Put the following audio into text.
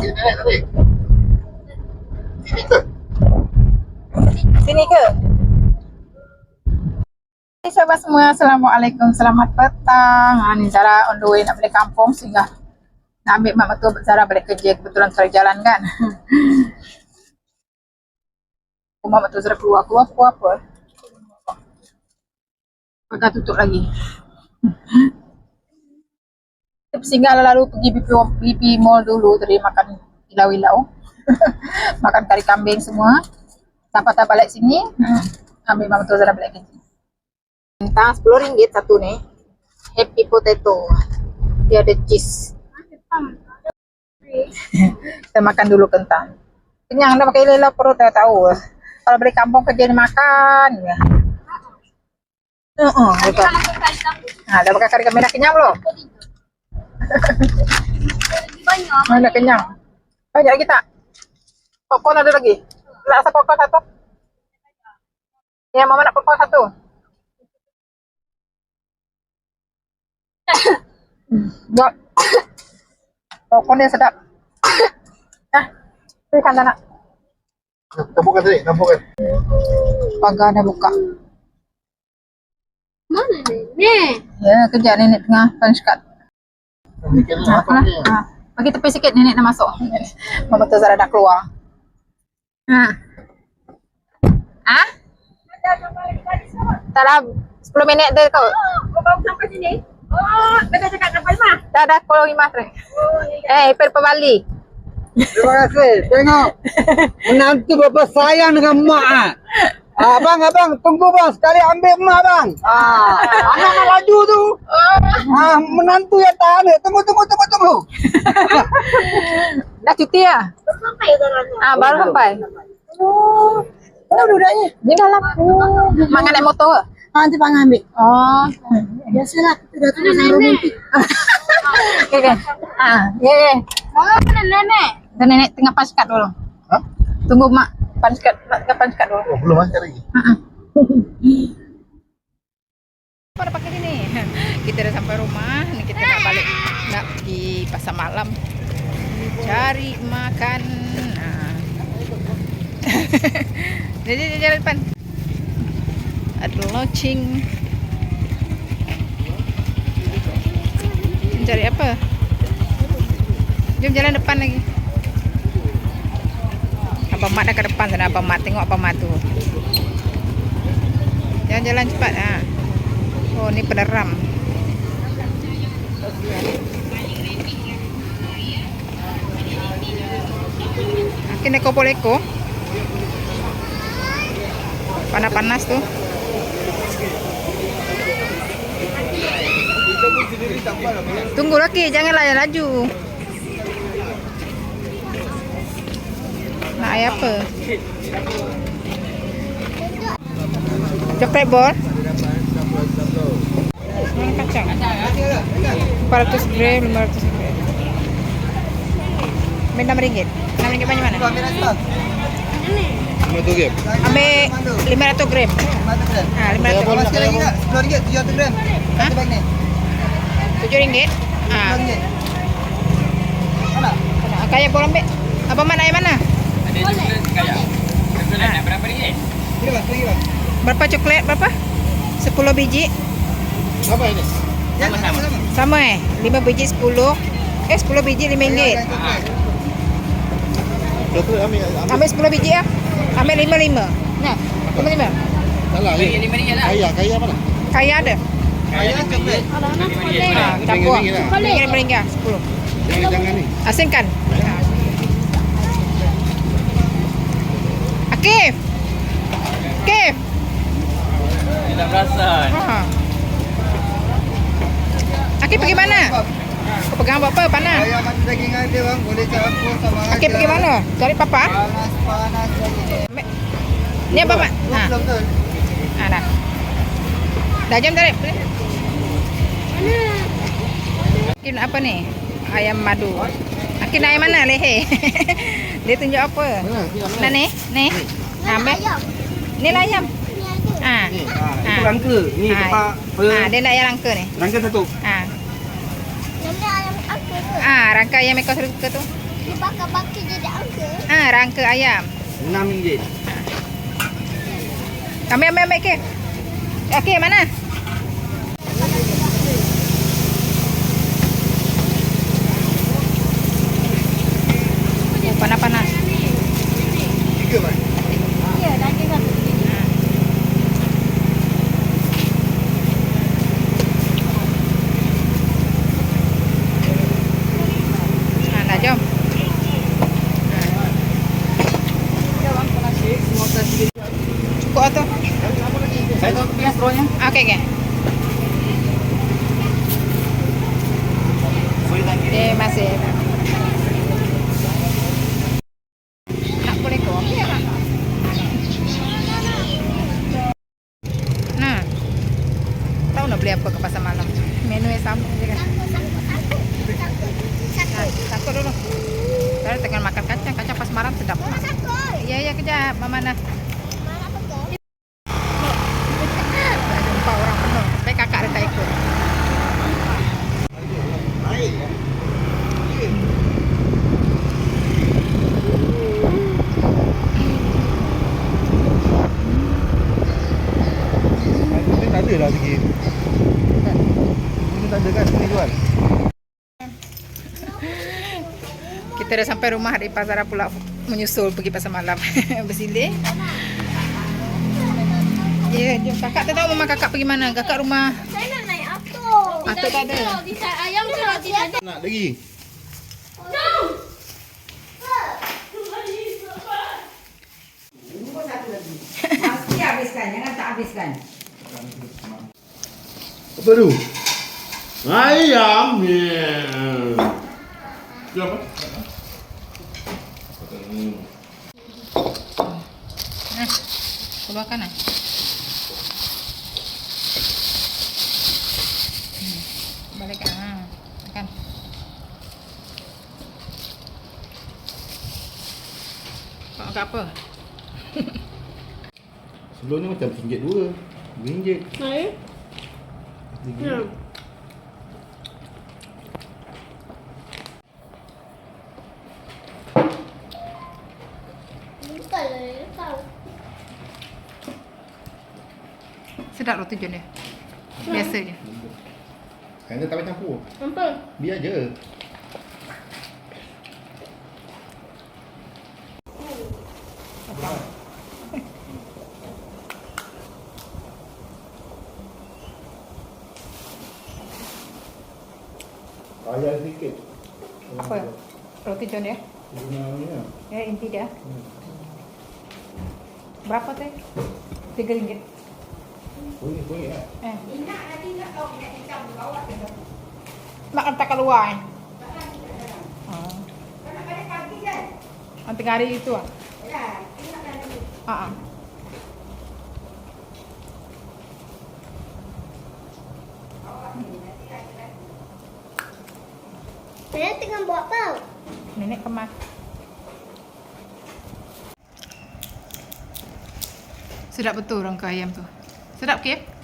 nenek tadi. Sini ke? Sini ke? Hai sahabat semua, Assalamualaikum, selamat petang. Ha, ni Zara on the way nak balik kampung sehingga nak ambil mak mertua Zara balik kerja. Kebetulan sorry jalan kan. Rumah mertua Zara keluar, keluar, keluar apa? Pagar tutup lagi. Kita singgah lalu pergi BP, BP Mall dulu tadi makan ilau-ilau. makan kari kambing semua. Sampai tak balik sini, hmm, ambil mak mertua Zara balik kerja. Tentang RM10 satu ni. Happy potato. Dia ada cheese. Kita makan dulu kentang. Kenyang dah pakai lela perut dah tahu. Kalau balik kampung kerja ni makan. Ya. Uh -uh, betul. Ha, dah pakai kari kambing dah kenyang belum? Banyak. Dah kenyang. Banyak lagi tak? Popcorn ada lagi? Nak rasa popcorn satu? Ya, mama nak popcorn satu. Buat. Popcorn dia sedap. Ah, berikan tak nak? Tampukkan tadi, tampukkan. Pagar dah buka. Mana nenek? Ya, kerja nenek tengah punch. Ha, ha. Bagi tepi sikit nenek nak masuk. Mama tu Zara dah keluar. Ha. Ha? Tak dah 10 minit dia kau. Kau baru sampai sini? Oh, dah cakap sampai rumah. Dah dah kalau lima tre. Eh, per Bali. Terima kasih. Tengok. Menantu bapa sayang dengan mak. ah. Ah, abang, abang, tunggu bang. Sekali ambil mak bang. Ah, anak nak laju tu. Ah, menantu yang tahan dia. Tunggu, tunggu, tunggu, tunggu. Dah cuti ya? Baru sampai orangnya. Ah, baru sampai. Oh, mana duduknya? Di dalam. Makan naik motor. Ah, nanti bang ambil. Oh. Biasalah, kita dah terus romantik. Okey, okey. Ah, ya ya. Oh, mana nenek? Dan nenek tengah card dulu. Ha? Tunggu mak card, mak tengah card dulu. Oh, belum angkat lagi. Apa dah pakai sini? Kita dah sampai rumah, ni kita nak balik nak pergi pasar malam. Cari makan. Nah. Jadi jalan depan. Ada launching. Cari apa? Jom jalan depan lagi. Abang Mat dah ke depan sana. Abang Mat tengok Abang Mat tu. Jangan jalan cepat. Ha. Oh, ni peneram. Akhirnya kau boleh ko. Panas-panas tu. Tunggu lagi, jangan layan laju. Nak air apa? Coklat ball. Mana kacang? 400 gram, 500 gram. Ambil 6 ringgit. 6 ringgit banyak mana? Tu game. Ambil 500 gram. Ha, 500 gram. Masih lagi tak? 10 ringgit, 700 gram. Ha? Satu bag ni. 7 ringgit. Ha. 10 ringgit. Mana? Kaya bol ambil. Abang mana air mana? Ini bang, pergi bang. Berapa coklat? Berapa? 10 biji. Apa ini? Sama, sama. Sama eh? 5 biji 10. Eh 10 biji 5 ringgit. Doktor ambil ambil Ambil 10 biji ya. Ambil 5 5. Nah, 5 5. salah. Lima ringgit lah. Kaya, kaya mana? Kaya ada. Coklat. Ha, campur. ringgit lah. 5 ringgit 5 ringgit 10. Jangan jangan ni. Asinkan. Ha. Akif. Akif. Tidak perasan. Ha. Pergi mana? Kau pegang apa? Panas. Ayah mati daging ada bang. Boleh campur sama Akif pergi mana? Cari papa. Panas, panas lagi. Ni apa, Mak? Ha. Ha, dah. Dah jam tarik. Akif nak apa ni? Ayam madu. Akif nak ayam mana? Leher. Dia tunjuk apa? Mana? Ni mana? Ni? Ni? Ha, ambil. Ni lah ayam. Ha. Itu Ha. rangka. Ni tempat Ha, dia nak ayam rangka ni. rangka satu. Ha. Nenek ayam apa ke? Ah, rangka ayam ekor suka tu. Dibakar-bakar jadi angka. Ah, rangka ayam. Enam ringgit. Kami ambil ambil ke? Okey, mana? Oh, panas-panas. Tiga man. Ya, daging satu. Ha, dah jom. Cukup tu. Saya tahu punya Boleh tak? Terima kasih. Boleh tak? Nah. Tahu nak beli apa ke pasar malam? Menu yang sama je kan? Nah, takut dulu. Saya tengah makan kacang. Kacang pas malam sedap. Ya, ya kejap. Mama. Nak jumpa orang penuh. Tapi kakak dia tak ikut. Ini tak ada lah lagi. Ini tak ada kan? Ini jual. Kita dah sampai rumah di pasar pula menyusul pergi pasar malam. Bersilih. Ya, jom kakak tak tahu mama kakak pergi mana. Kakak rumah Saya nak naik atuk. Atuk tak ada. Tidak ayam kalau tidak ada. Nak lagi. Mesti habiskan, jangan tak habiskan. Apa tu? Ayam ni. Itu apa? Nah, keluarkan lah. Balik ah, makan. Kau makan apa? Sebelum ni macam RM1 dua. RM2. Hai. Lah. Tahu. Sedap roti john dia. Biasa je. Kan dia tak payah campur. Apa? Biar je. Bayar sikit. Apa? Roti john ni lah. Ya, inti dia. Berapa tu? Tiga ringgit. Boleh, boleh lah. Eh. Makan tak keluar eh. Oh. Ah, tengah hari itu ah. Ah. ah. Buat? Nenek kemas. Sedap betul rangka ayam tu. Sedap ke?